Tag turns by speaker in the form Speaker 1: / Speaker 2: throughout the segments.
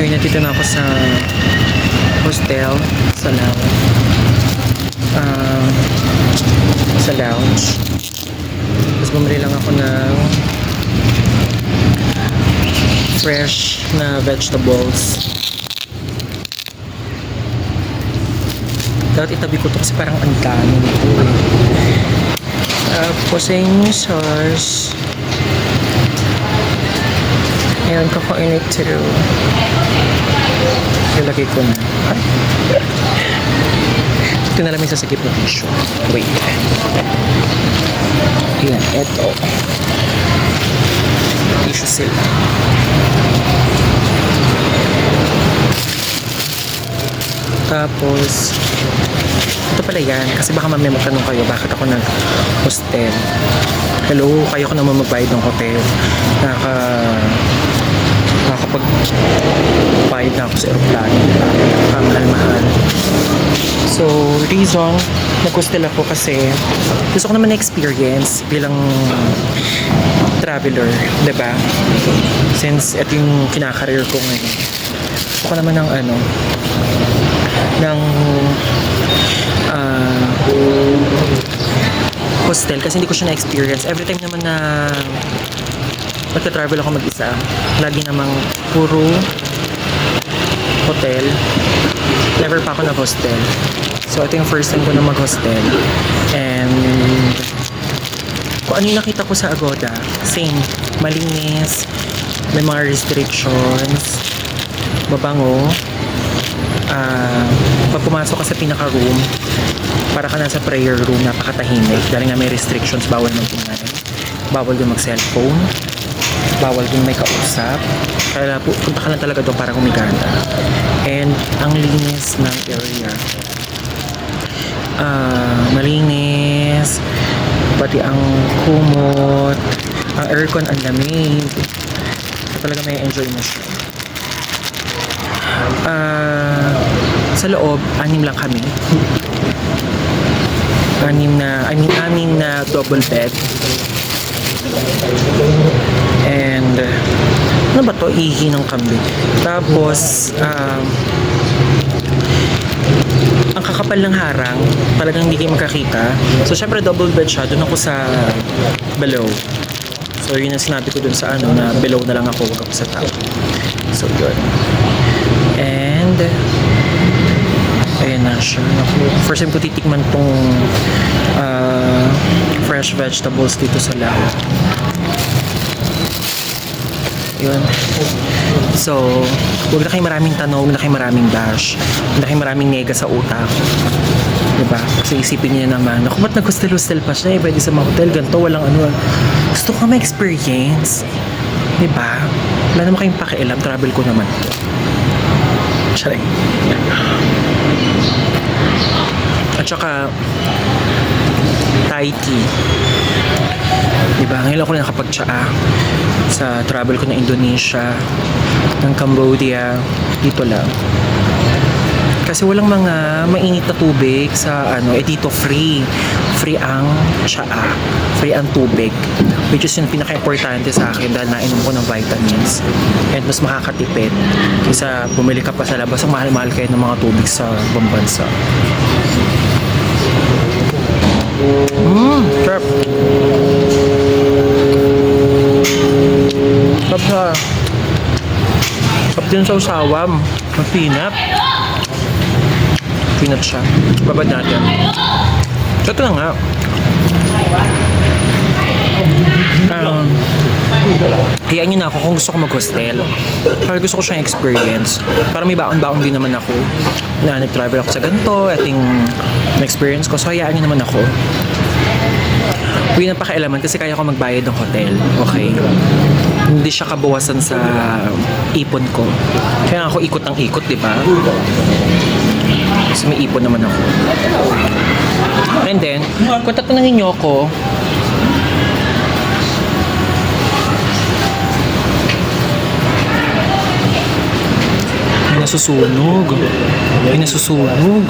Speaker 1: Okay, nandito na ako sa hostel sa lounge. Ah, sa lounge. Tapos bumili lang ako ng fresh na vegetables. Dapat itabi ko to kasi parang ang dami nito eh. Tapos ay sauce. Ayan, kakain ito. Ilagay ko na. Ito na lang yung sasakip ng tissue. Wait. Ayan, eto. Tissue sila. Tapos, ito pala yan. Kasi baka mamaya magtanong kayo, bakit ako nag-hostel? Hello, kayo ko naman magbayad ng hotel. Naka, nakakapag bayad na ako sa aeroplano. Ah, mahal-mahal. So, reason, nag-hostel ako kasi gusto ko naman na-experience bilang traveler, ba? Since ito yung kinakareer ko ngayon. Gusto ko naman ng ano, ng ah, hostel kasi hindi ko siya na-experience. Every time naman na magta-travel ako mag-isa, lagi namang puro hotel. Never pa ako nag-hostel. So, ito yung first time ko na mag-hostel. And kung ano yung nakita ko sa Agoda, same. Malinis, may mga restrictions, mabango. Ah, pag pumasok ka sa pinaka-room, para ka nasa prayer room, napakatahimik. Dahil nga may restrictions, bawal magtingnan. Bawal din mag-cellphone. Bawal din may kausap. Kaya pu- punta ka lang talaga doon para humiganda. And ang linis ng area. Ah, malinis. Pati ang kumot. Ang aircon ang lamig. So, talaga may enjoy mo siya. Ah, sa loob, anim lang kami. anim na, I mean, anim na double bed. And, ano ba to? Ihi ng kambing. Tapos, um, ang kakapal ng harang, talagang hindi kayo makakita. So, syempre, double bed siya. Doon ako sa below. So, yun ang sinabi ko dun sa ano, na below na lang ako, wag ako sa top. So, yun. And, ayan na siya. First time ko titikman tong ah, fresh vegetables dito sa lahat. Yun. So, huwag na kayo maraming tanong, huwag na kayo maraming dash, huwag na kayo maraming nega sa utak. Diba? Kasi isipin niyo naman, ako ba't nag-hostel-hostel pa siya? Eh, pwede sa mga hotel, ganito, walang ano. Gusto ko ma-experience. Diba? Wala naman kayong pakialam, travel ko naman. Charing. At saka, Thai tea. Diba? Ngayon ako nakapag-tsaa sa travel ko na Indonesia, ng Cambodia, dito lang. Kasi walang mga mainit na tubig sa ano, eh dito free. Free ang tsaa. Free ang tubig. Which is yung pinaka-importante sa akin dahil nainom ko ng vitamins. And mas makakatipid. Kaysa bumili ka pa sa labas, ang mahal-mahal kayo ng mga tubig sa ibang. Mmm, sarap. Sarap sa... Sarap din sa usawam. Peanut. Peanut siya. Babad natin. So, ito na nga. Hayaan nyo na ako kung gusto ko mag-hostel. Para gusto ko siyang experience. Para may baon-baon din naman ako na nag-travel ako sa ganito, ating na-experience ko. So, hayaan nyo naman ako. Huwag na pakialaman kasi kaya ko magbayad ng hotel. Okay? Hindi siya kabawasan sa ipon ko. Kaya ako ikot ang ikot, di ba? Kasi may ipon naman ako. And then, kung tatanungin niyo ako, nasusunog. May nasusunog.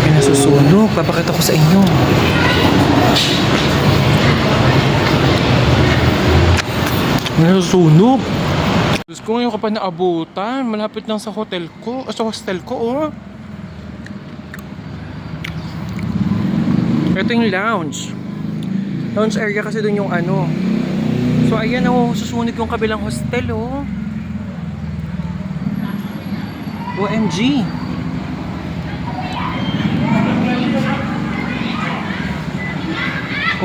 Speaker 1: May nasusunog. Papakita ko sa inyo. Nasusunog. Diyos ko, ngayon ka pa naabutan. Malapit lang sa hotel ko. ah, Sa hostel ko, oh. Ito yung lounge. Lounge area kasi dun yung ano. So, ayan, oh. Susunog yung kabilang hostel, oh. OMG.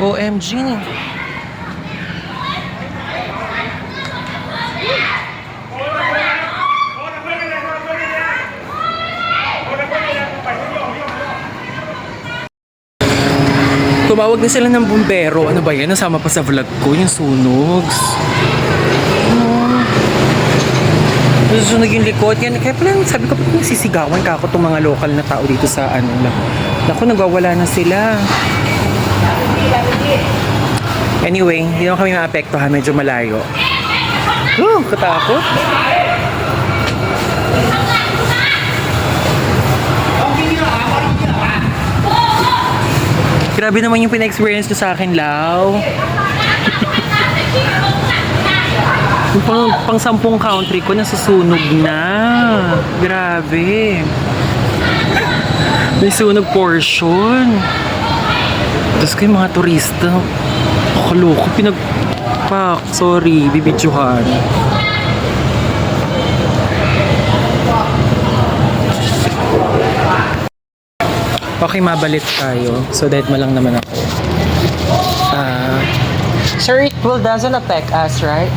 Speaker 1: OMG. Tumawag na sila ng bumbero. Ano ba yan? Nasama pa sa vlog ko yung sunog. Oh. Susunog yung likod. Yan. Kaya pala sabi ko, ba't sisigawan ka ako itong mga local na tao dito sa ano. Naku, nagwawala na sila. Anyway, hindi naman kami maapektuhan. Medyo malayo. Oh, katakot. Grabe naman yung pina-experience sa akin, Lau. pang, pang sampung country ko, nasusunog na. Grabe. May sunog portion. Tapos ko yung mga turista. Nakaloko, pinag... Pak, sorry, bibidyohan. Okay, mabalik tayo. So, dead mo lang naman ako. Ah... sir, it will doesn't affect us, right?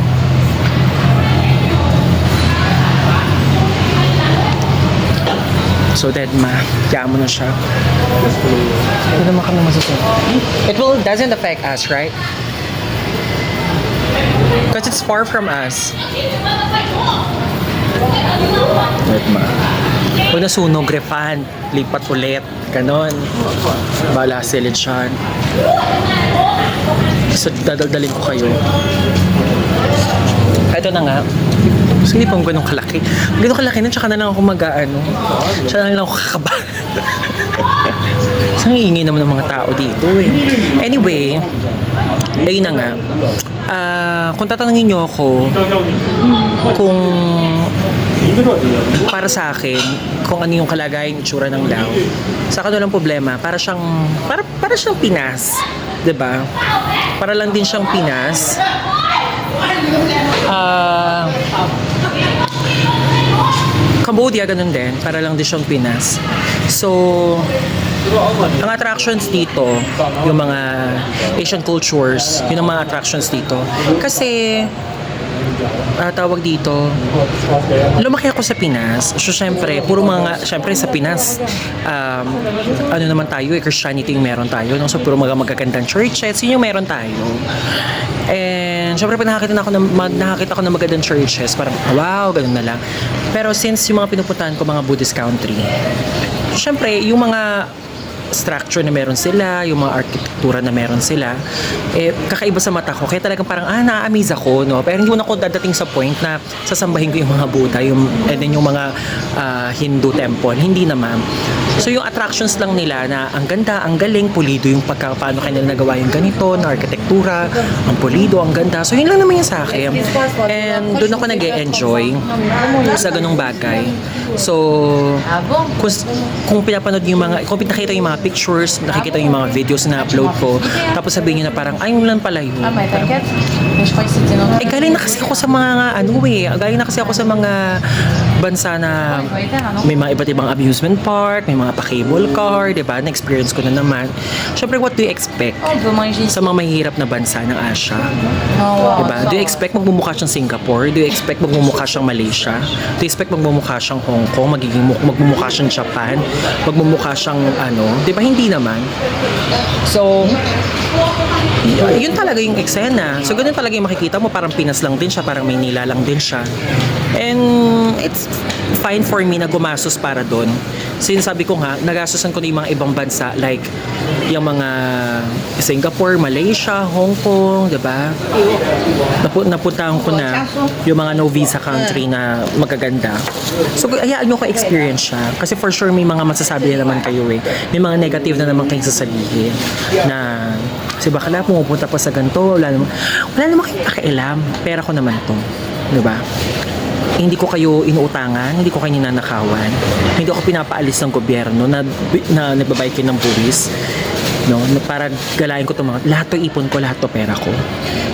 Speaker 1: So, dead ma. Kaya mo na siya. Hindi naman kami masusunod. It will doesn't affect us, right? Because it's far from us. Dead ma. Kung nasunog, refund. Lipat ulit. Ganon. Bala sila dyan. So, dadaldalin ko kayo. Ito na nga. Gusto hindi pa ganun kalaki. Ganun kalaki na, tsaka na lang ako mag-ano. Tsaka na lang ako kakaba. Isang ingay naman ng mga tao dito eh. Anyway, ayun na nga. Ah, kung tatanungin niyo ako kung para sa akin, kung ano yung kalagayan itsura ng Lao, sa akin walang problema. Para siyang, para, para siyang Pinas. ba? Para lang din siyang Pinas. Ah... Cambodia, ganun din. Para lang din siyang Pinas. So, ang attractions dito, yung mga Asian cultures, yun ang mga attractions dito. Kasi, ah, tawag dito, lumaki ako sa Pinas. So, syempre, puro mga, syempre sa Pinas, um, ano naman tayo eh, Christianity yung meron tayo. No? So, puro mga magagandang churches, yun yung meron tayo. And, syempre, pag nakakita na ako ng, nakakita ko ng magandang churches, parang, wow, ganun na lang. Pero since yung mga pinupuntahan ko, mga Buddhist country, syempre, yung mga structure na meron sila, yung mga arkitektura na meron sila, eh, kakaiba sa mata ko. Kaya talagang parang, ah, na-amaze ako, no? Pero hindi mo na ako dadating sa point na sasambahin ko yung mga Buddha, yung, and then yung mga ah, Hindu temple. Hindi naman. So, yung attractions lang nila na ang ganda, ang galing, pulido yung pagka, paano kanila nagawa yung ganito, na arkitektura, ang pulido, ang ganda. So, yun lang naman yung sa akin. And doon ako nag enjoy sa ganung bagay. So, kung, kung pinapanood yung mga, kung nakita yung mga pictures, nakikita yung mga videos na upload ko, tapos sabihin nyo na parang, ay, yun lang pala yun. Eh, galing na kasi ako sa mga, ano eh, galing na kasi ako sa mga bansa na may mga iba't ibang amusement park, may mga pa-cable car, di ba? Na-experience ko na naman. Siyempre, what do you expect
Speaker 2: Oh,
Speaker 1: sa mga mahihirap na bansa ng Asia?
Speaker 2: Oh, wow.
Speaker 1: Diba? Do you expect magmumukha siyang Singapore? Do you expect magmumukha siyang Malaysia? Do you expect magmumukha siyang Hong Kong? Magiging mu- magmumukha siyang Japan? Magmumukha siyang ano? Diba? Hindi naman. So, y- yun talaga yung eksena. So, ganun talaga yung makikita mo. Parang Pinas lang din siya. Parang Maynila lang din siya. And it's fine for me na gumastos para doon. Since sabi ko nga, nagastosan ko na yung mga ibang bansa like yung mga Singapore, Malaysia, Hong Kong, 'di ba? Napu napuntahan ko na yung mga no visa country na magaganda. So hayaan nyo ko experience siya kasi for sure may mga masasabi na naman kayo eh. May mga negative na naman kayong sasabihin na si bakla pumupunta pa sa ganito, wala naman wala naman kayong pakialam. Pera ko naman to, 'di ba? hindi ko kayo inuutangan, hindi ko kayo ninanakawan, hindi ako pinapaalis ng gobyerno na, na nagbabayad ng buwis, no? Para galayin ko itong mga, lahat to ipon ko, lahat to pera ko.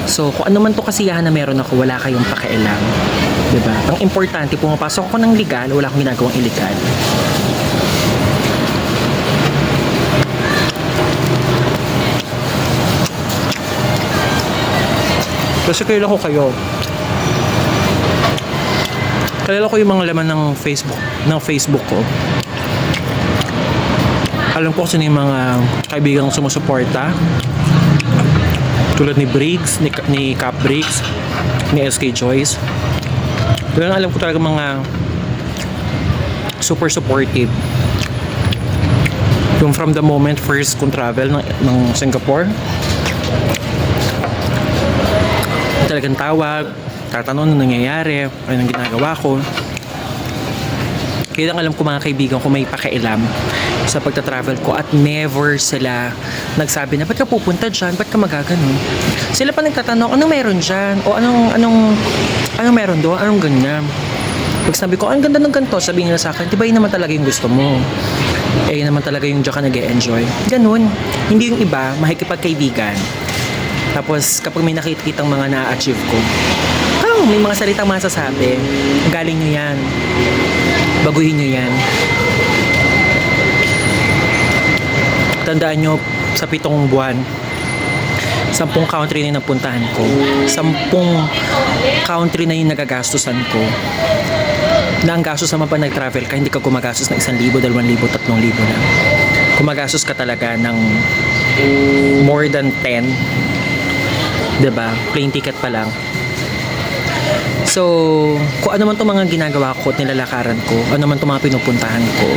Speaker 1: So, kung ano man to kasiyahan na meron ako, wala kayong pakialam. 'Di ba? Ang importante, pumapasok ako ng legal, wala akong ginagawang illegal. Kasi kailan ko kayo, Kalala ko yung mga laman ng Facebook, ng Facebook ko. Alam ko sino yung mga kaibigang sumusuporta. Tulad ni Briggs, ni, ni Cap Briggs, ni SK Joyce. Pero alam ko talaga mga super supportive. Yung from the moment first kong travel ng, ng Singapore, talagang tawag, tatanong ano nangyayari, ano ang ginagawa ko. Kaya lang alam ko mga kaibigan ko may pakialam sa pagta-travel ko at never sila nagsabi na ba't ka pupunta dyan, ba't ka magaganon. Sila pa nagtatanong, anong meron dyan? O anong, anong, anong meron doon? Anong ganyan? Pag sabi ko, ang ganda ng ganito, sabihin nila sa akin, di yun naman talaga yung gusto mo? Eh, yun naman talaga yung dyan ka nag enjoy Ganun. Hindi yung iba, makikipagkaibigan. Tapos, kapag may nakikitang mga na-achieve ko, oh, may mga salitang masasabi. Galing nyo yan. Baguhin nyo yan. Tandaan nyo, sa pitong buwan, sampung country na yung napuntahan ko. Sampung country na yung nagagastusan ko. Na ang gastos naman pa nag-travel ka, hindi ka gumagastos ng isang libo, dalawang libo, tatlong libo na. Gumagastos ka talaga ng more than 10 'di ba? Plane ticket pa lang. So, kung ano man 'tong mga ginagawa ko at nilalakaran ko, ano man 'tong mga pinupuntahan ko,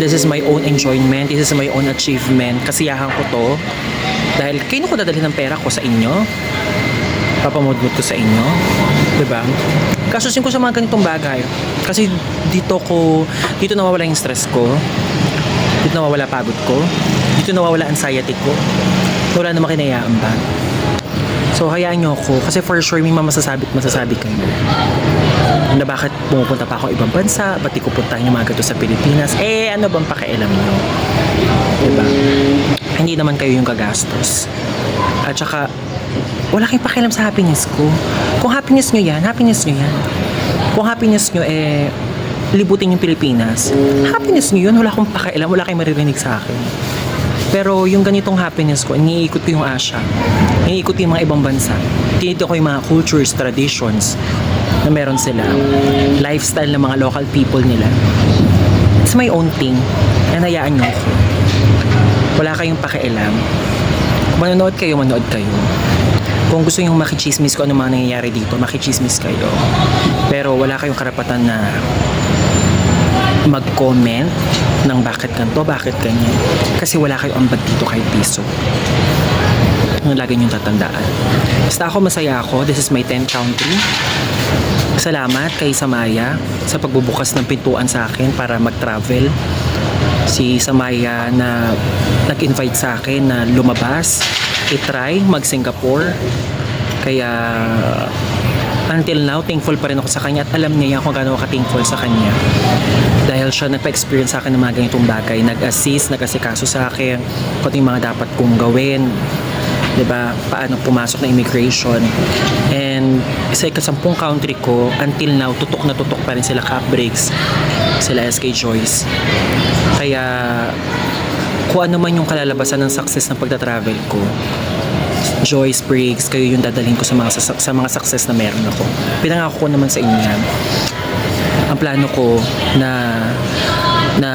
Speaker 1: this is my own enjoyment, this is my own achievement. Kasiyahan ko to dahil kayo ko dadalhin ng pera ko sa inyo. Papamudmud ko sa inyo. 'Di ba? Kasusin ko sa mga ganitong bagay. Kasi dito ko, dito nawawala yung stress ko. Dito nawawala pagod ko. Dito nawawala anxiety ko. Wala na makinayaan ba? So, hayaan nyo ako. Kasi for sure, may mamasasabi at masasabi kayo. Na bakit pumupunta pa ako ibang bansa? Ba't di ko puntahan yung mga ganito sa Pilipinas? Eh, ano bang pakialam nyo? Diba? Hindi naman kayo yung gagastos. At saka, wala kayong pakialam sa happiness ko. Kung happiness nyo yan, happiness nyo yan. Kung happiness nyo, eh, libutin yung Pilipinas. Happiness nyo yun, wala akong pakialam, wala kayong maririnig sa akin. Pero yung ganitong happiness ko, iniikot ko yung Asia. Iniikot ko yung mga ibang bansa. Tinito ko yung mga cultures, traditions na meron sila. Lifestyle ng mga local people nila. It's my own thing. And hayaan nyo ako. Wala kayong pakialam. Kung manonood kayo, manood kayo. Kung gusto nyo makichismis ko ano mga nangyayari dito, makichismis kayo. Pero wala kayong karapatan na mag-comment ng bakit ganito, bakit ganyan. Kasi wala kayo ambag dito kahit piso. Ang lagi niyong tatandaan. Basta ako masaya ako. This is my 10th country. Salamat kay Samaya sa pagbubukas ng pintuan sa akin para mag-travel. Si Samaya na nag-invite sa akin na lumabas, i-try mag-Singapore. Kaya until now, thankful pa rin ako sa kanya at alam niya kung gaano ako ka-thankful sa kanya. Dahil siya nagpa-experience sa akin ng mga ganitong bagay, nag-assist, nag-asikaso sa akin, kung yung mga dapat kong gawin, 'di ba? Paano pumasok na immigration. And sa ikasampung country ko, until now, tutok na tutok pa rin sila Cap Briggs, sila SK Joyce. Kaya kung ano man yung kalalabasan ng success ng pagta-travel ko, Joyce Briggs, kayo yung dadalhin ko sa mga sa, sa mga success na meron ako. Pinangako ko naman sa inyo yan. Ang plano ko na na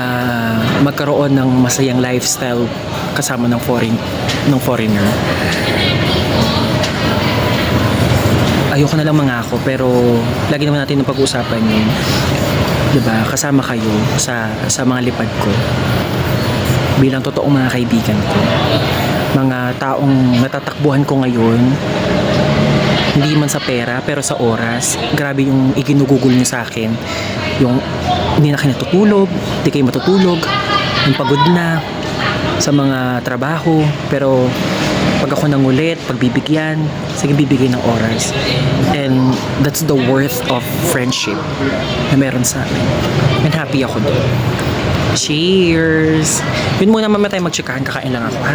Speaker 1: magkaroon ng masayang lifestyle kasama ng foreign ng foreigner. Ayoko na lang mangako pero lagi naman natin pag-uusapan yun. 'Di ba? Kasama kayo sa sa mga lipad ko. bilang totoong mga kaibigan ko. Mga taong natatakbuhan ko ngayon, hindi man sa pera, pero sa oras. Grabe yung iginugugol niyo sa akin. Yung hindi na kayo natutulog, hindi kayo matutulog, yung pagod na sa mga trabaho, pero pag ako nangulit, pagbibigyan, sige bibigay ng oras. And that's the worth of friendship na meron sa akin. And happy ako doon. Cheers! Yun muna mamaya tayo magchikahan, kakain lang ako ha.